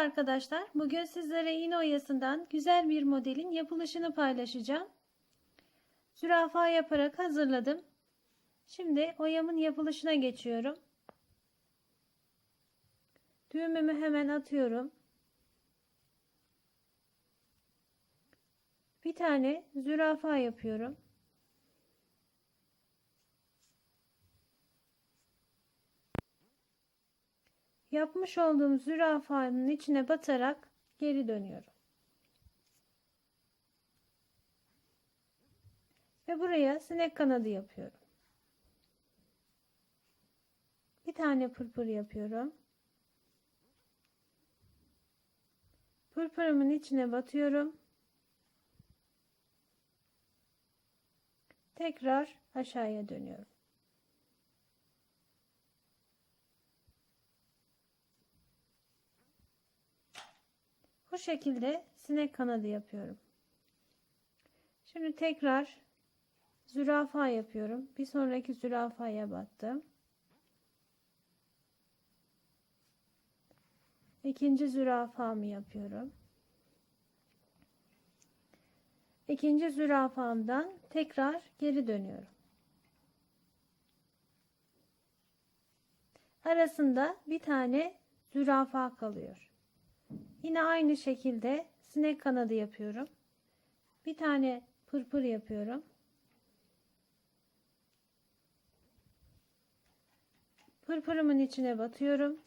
arkadaşlar. Bugün sizlere iğne oyasından güzel bir modelin yapılışını paylaşacağım. Zürafa yaparak hazırladım. Şimdi oyamın yapılışına geçiyorum. Düğümümü hemen atıyorum. Bir tane zürafa yapıyorum. Yapmış olduğum zürafanın içine batarak geri dönüyorum. Ve buraya sinek kanadı yapıyorum. Bir tane pırpır yapıyorum. Pırpırımın içine batıyorum. Tekrar aşağıya dönüyorum. Bu şekilde sinek kanadı yapıyorum. Şimdi tekrar zürafa yapıyorum. Bir sonraki zürafaya battım. İkinci zürafamı yapıyorum. İkinci zürafamdan tekrar geri dönüyorum. Arasında bir tane zürafa kalıyor. Yine aynı şekilde sinek kanadı yapıyorum. Bir tane pırpır yapıyorum. Pırpırımın içine batıyorum.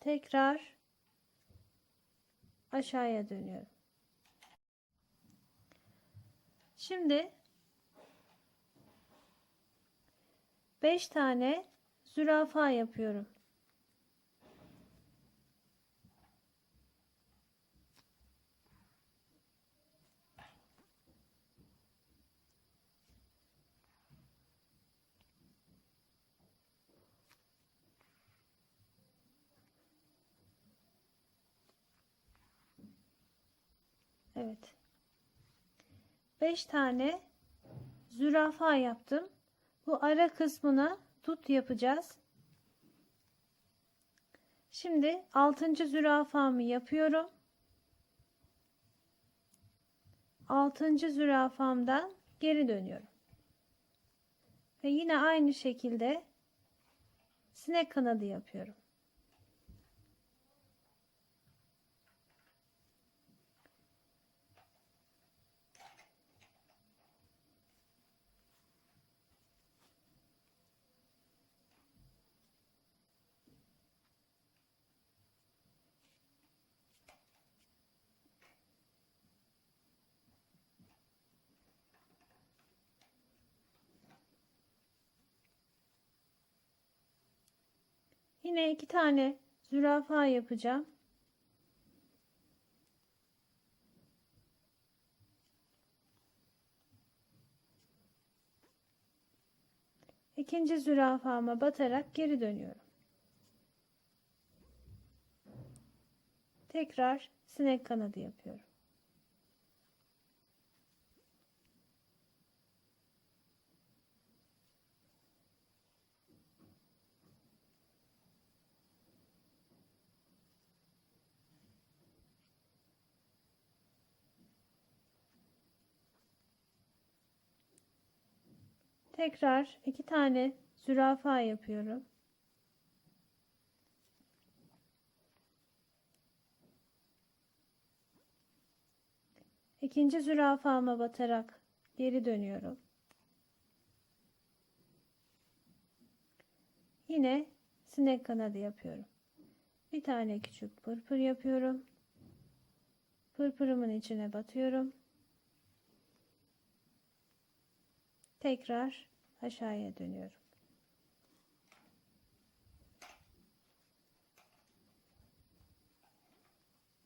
Tekrar aşağıya dönüyorum. Şimdi 5 tane zürafa yapıyorum. Evet. 5 tane zürafa yaptım. Bu ara kısmına tut yapacağız. Şimdi 6. zürafamı yapıyorum. 6. zürafamdan geri dönüyorum. Ve yine aynı şekilde sinek kanadı yapıyorum. Yine iki tane zürafa yapacağım. İkinci zürafama batarak geri dönüyorum. Tekrar sinek kanadı yapıyorum. Tekrar iki tane zürafa yapıyorum. İkinci zürafama batarak geri dönüyorum. Yine sinek kanadı yapıyorum. Bir tane küçük pırpır yapıyorum. Pırpırımın içine batıyorum. Tekrar aşağıya dönüyorum.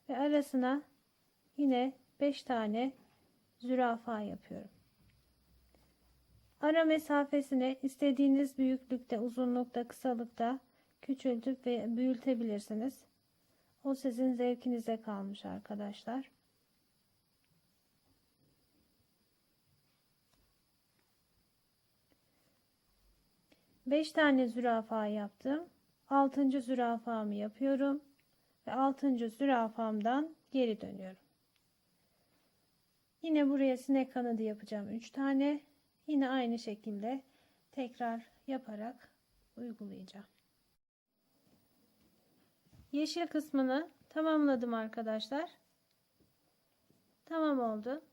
Ve arasına yine 5 tane zürafa yapıyorum. Ara mesafesini istediğiniz büyüklükte, uzunlukta, kısalıkta küçültüp ve büyütebilirsiniz. O sizin zevkinize kalmış arkadaşlar. 5 tane zürafa yaptım. 6. zürafamı yapıyorum ve 6. zürafamdan geri dönüyorum. Yine buraya sinek kanadı yapacağım 3 tane. Yine aynı şekilde tekrar yaparak uygulayacağım. Yeşil kısmını tamamladım arkadaşlar. Tamam oldu.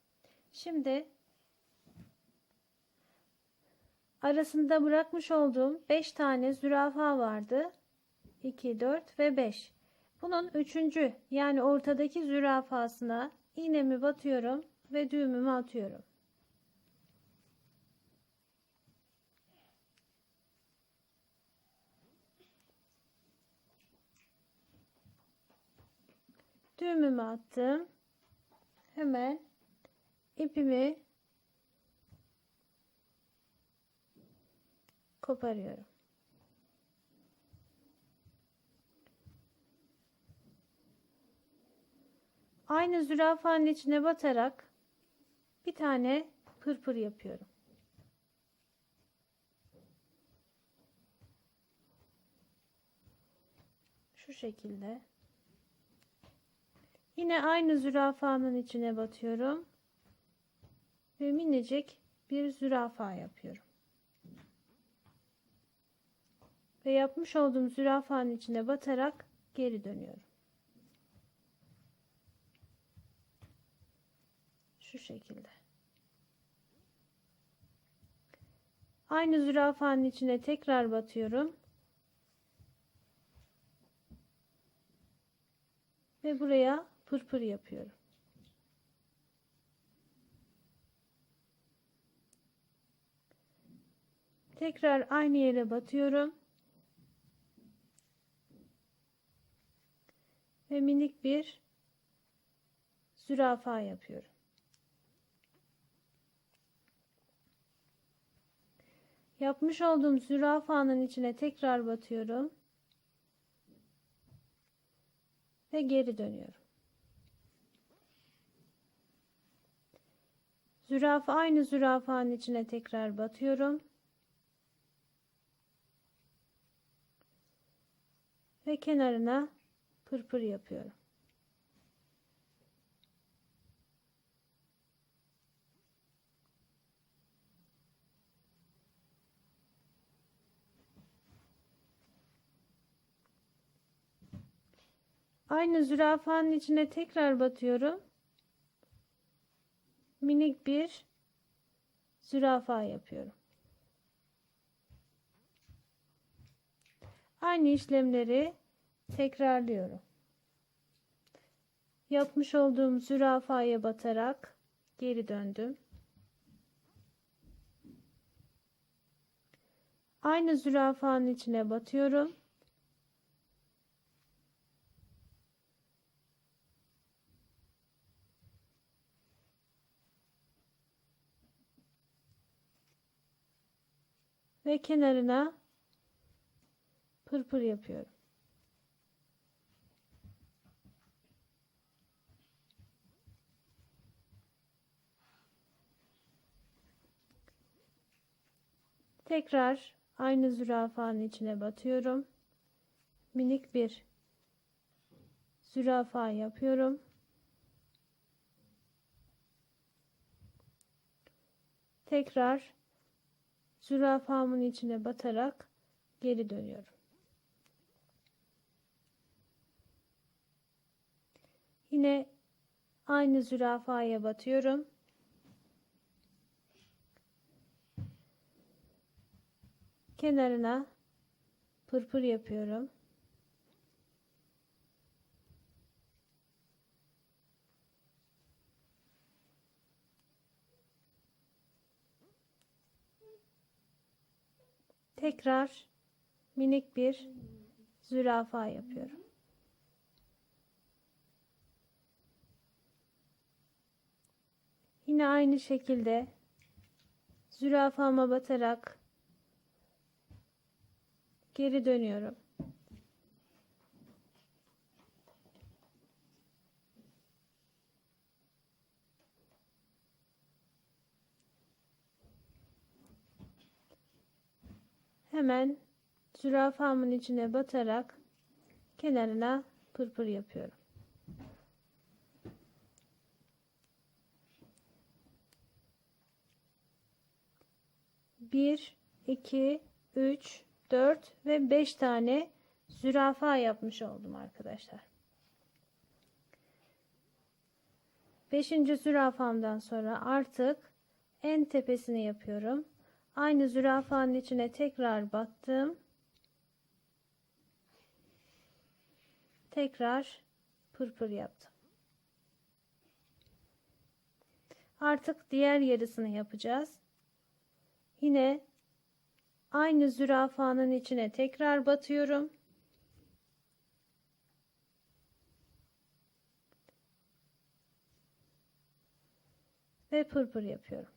Şimdi arasında bırakmış olduğum 5 tane zürafa vardı. 2, 4 ve 5. Bunun üçüncü yani ortadaki zürafasına iğnemi batıyorum ve düğümümü atıyorum. Düğümümü attım. Hemen ipimi koparıyorum. Aynı zürafanın içine batarak bir tane pırpır yapıyorum. Şu şekilde. Yine aynı zürafanın içine batıyorum. Ve minicik bir zürafa yapıyorum. Ve yapmış olduğum zürafanın içine batarak geri dönüyorum. Şu şekilde. Aynı zürafanın içine tekrar batıyorum. Ve buraya pırpır yapıyorum. Tekrar aynı yere batıyorum. Ve minik bir zürafa yapıyorum. Yapmış olduğum zürafanın içine tekrar batıyorum. Ve geri dönüyorum. Zürafa aynı zürafanın içine tekrar batıyorum. Ve kenarına pırpır yapıyorum. Aynı zürafanın içine tekrar batıyorum. Minik bir zürafa yapıyorum. Aynı işlemleri tekrarlıyorum. Yapmış olduğum zürafaya batarak geri döndüm. Aynı zürafanın içine batıyorum. ve kenarına pırpır yapıyorum. Tekrar aynı zürafanın içine batıyorum. Minik bir zürafa yapıyorum. Tekrar zürafamın içine batarak geri dönüyorum. Yine aynı zürafaya batıyorum. Kenarına pırpır yapıyorum. Tekrar minik bir zürafa yapıyorum. Yine aynı şekilde zürafama batarak geri dönüyorum. hemen zürafamın içine batarak kenarına pırpır yapıyorum. Bir, iki, üç, dört ve beş tane zürafa yapmış oldum arkadaşlar. Beşinci zürafamdan sonra artık en tepesini yapıyorum. Aynı zürafanın içine tekrar battım. Tekrar pırpır yaptım. Artık diğer yarısını yapacağız. Yine aynı zürafanın içine tekrar batıyorum. Ve pırpır yapıyorum.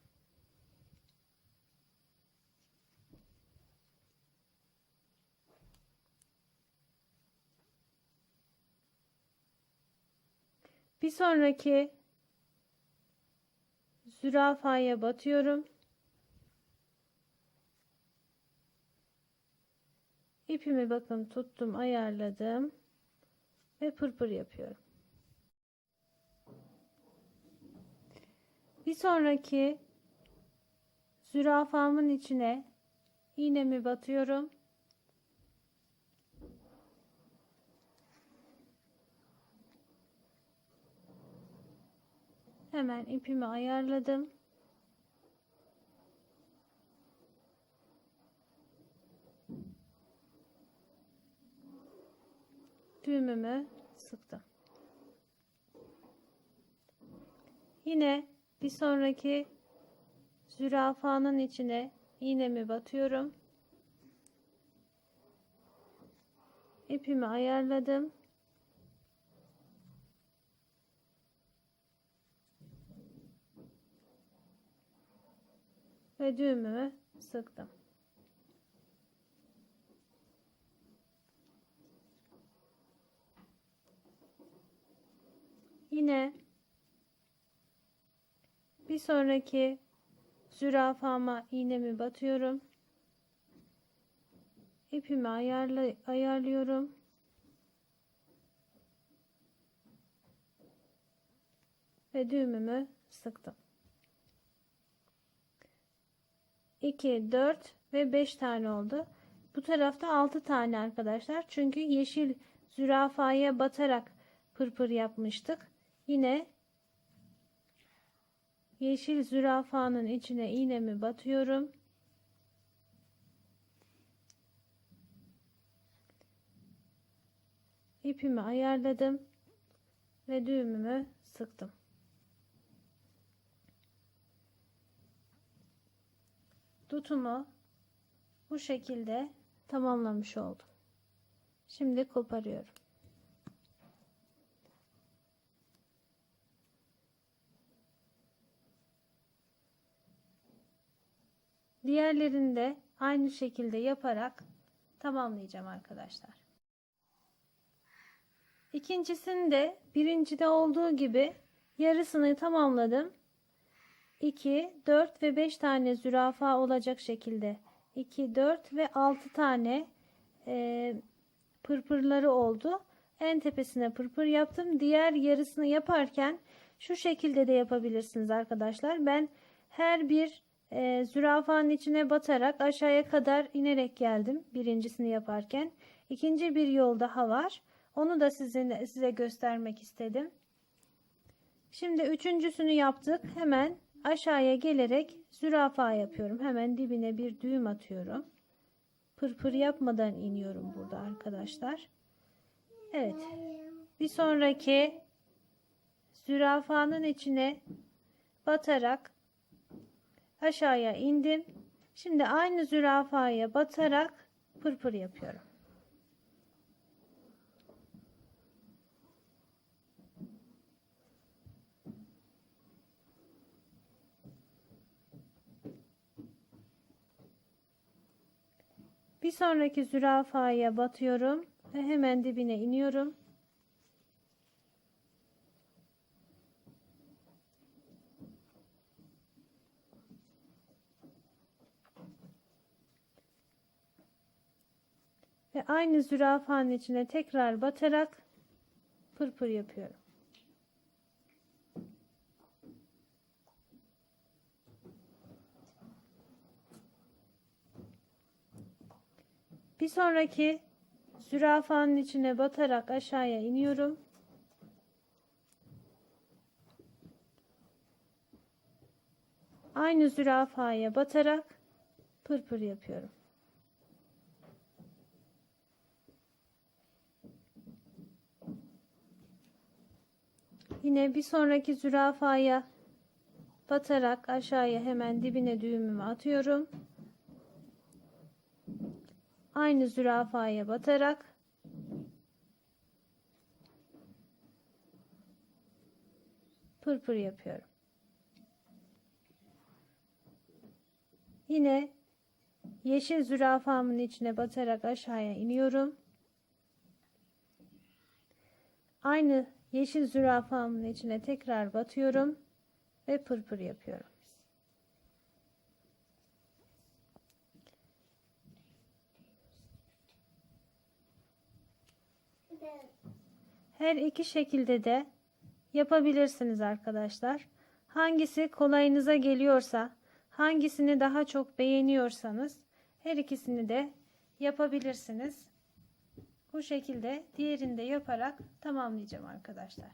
Bir sonraki zürafaya batıyorum. İpimi bakın tuttum, ayarladım ve pırpır yapıyorum. Bir sonraki zürafamın içine iğnemi batıyorum. Hemen ipimi ayarladım. Düğümümü sıktım. Yine bir sonraki zürafanın içine iğnemi batıyorum. İpimi ayarladım. ve düğümümü sıktım. Yine bir sonraki zürafama iğnemi batıyorum. İpimi ayarla, ayarlıyorum. Ve düğümümü sıktım. 2, 4 ve 5 tane oldu. Bu tarafta 6 tane arkadaşlar. Çünkü yeşil zürafaya batarak pırpır yapmıştık. Yine yeşil zürafanın içine iğnemi batıyorum. İpimi ayarladım ve düğümümü sıktım. tutumu bu şekilde tamamlamış oldum. Şimdi koparıyorum. Diğerlerini de aynı şekilde yaparak tamamlayacağım arkadaşlar. İkincisini de birincide olduğu gibi yarısını tamamladım. 2, 4 ve 5 tane zürafa olacak şekilde 2, 4 ve 6 tane e, pırpırları oldu. En tepesine pırpır yaptım. Diğer yarısını yaparken şu şekilde de yapabilirsiniz arkadaşlar. Ben her bir e, zürafanın içine batarak aşağıya kadar inerek geldim birincisini yaparken. İkinci bir yol daha var. Onu da sizinle, size göstermek istedim. Şimdi üçüncüsünü yaptık. Hemen aşağıya gelerek zürafa yapıyorum. Hemen dibine bir düğüm atıyorum. Pırpır yapmadan iniyorum burada arkadaşlar. Evet. Bir sonraki zürafanın içine batarak aşağıya indim. Şimdi aynı zürafaya batarak pırpır yapıyorum. Bir sonraki zürafaya batıyorum ve hemen dibine iniyorum. Ve aynı zürafanın içine tekrar batarak pırpır yapıyorum. Bir sonraki zürafanın içine batarak aşağıya iniyorum. Aynı zürafaya batarak pırpır yapıyorum. Yine bir sonraki zürafaya batarak aşağıya hemen dibine düğümümü atıyorum. Aynı zürafaya batarak pırpır yapıyorum. Yine yeşil zürafamın içine batarak aşağıya iniyorum. Aynı yeşil zürafamın içine tekrar batıyorum ve pırpır yapıyorum. Her iki şekilde de yapabilirsiniz arkadaşlar. Hangisi kolayınıza geliyorsa, hangisini daha çok beğeniyorsanız her ikisini de yapabilirsiniz. Bu şekilde diğerini de yaparak tamamlayacağım arkadaşlar.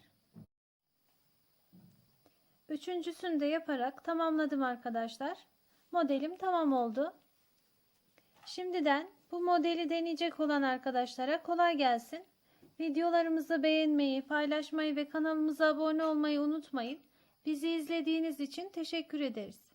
Üçüncüsünü de yaparak tamamladım arkadaşlar. Modelim tamam oldu. Şimdiden bu modeli deneyecek olan arkadaşlara kolay gelsin. Videolarımızı beğenmeyi, paylaşmayı ve kanalımıza abone olmayı unutmayın. Bizi izlediğiniz için teşekkür ederiz.